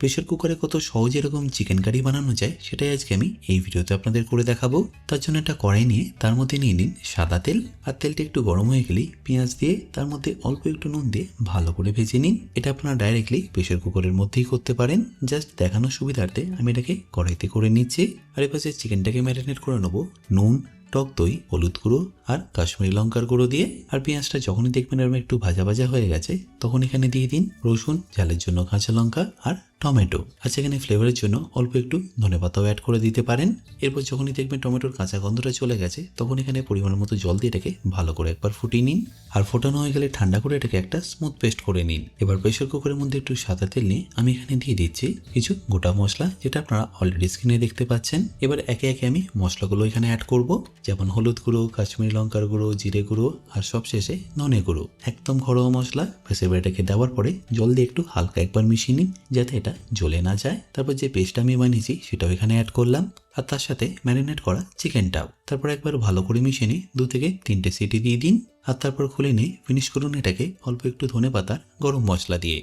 Pressure কুকারে কত সহজে এরকম চিকেন কারি বানানো যায়, সেটাই আজকে আমি এই ভিডিওতে আপনাদের করে দেখাবো। তার জন্য একটা কড়াই নিয়ে তার মধ্যে নিয়ে নিন সাদা তেল, আর তেলটা একটু গরম হয়ে গেলেই পেঁয়াজ দিয়ে তার মধ্যে অল্প একটু নুন দিয়ে ভালো করে ভেজে নিন। এটা আপনারা ডাইরেক্টলি প্রেশার কুকারের মধ্যেই করতে পারেন। জাস্ট দেখানোর সুবিধার্থে আমি এটাকে কড়াইতে করে নিচ্ছি। আর এপাশে চিকেনটাকে ম্যারিনেট করে নেব। নুন, টক দই, হলুদ গুঁড়ো আর কাশ্মীরি লঙ্কার গুঁড়ো দিয়ে আর পেঁয়াজটা যখনই দেখবেন এরকম একটু ভাজা ভাজা হয়ে গেছে, তখন এখানে দিয়ে দিন রসুন, ঝালের জন্য কাঁচা লঙ্কা আর টমেটো। আর সেখানে ফ্লেভারের জন্য অল্প একটু ধনেপাতাও অ্যাড করে দিতে পারেন। এরপর যখনই দেখবেন টমেটোর কাঁচা গন্ধটা চলে গেছে, তখন এখানে পরিমাণ মতো জল দিয়ে এটাকে ভালো করে একবার ফুটিয়ে নিন। আর ফোটানো হয়ে গেলে ঠান্ডা করে এটাকে একটা স্মুথ পেস্ট করে নিন। এবার প্রেশার কুকারের মধ্যে একটু সাদা তেল নিয়ে আমি এখানে দিয়ে দিচ্ছি কিছু গোটা মশলা, যেটা আপনারা অলরেডি স্ক্রিনে দেখতে পাচ্ছেন। এবার একে একে আমি মশলাগুলো এখানে অ্যাড করব, যেমন হলুদ গুঁড়ো, কাশ্মীরি লঙ্কার গুঁড়ো, জিরে গুঁড়ো আর সবশেষে ননে গুঁড়ো। একদম ঘরোয়া মশলা প্রেসার এটাকে দেওয়ার পরে জল দিয়ে একটু হালকা একবার মিশিয়ে নিন, যাতে এটা জ্বলে না যায়। তারপর যে পেস্ট আমি বানিয়েছি, সেটাও এখানে অ্যাড করলাম। আর তার সাথে ম্যারিনেট করা চিকেনটাও তারপর একবার ভালো করে মিশিয়ে নিই দু থেকে তিনটে সিটি দিয়ে দিন। আর তারপর খুলে নিয়ে ফিনিশ করুন এটাকে অল্প একটু ধনে পাতা গরম মশলা দিয়ে।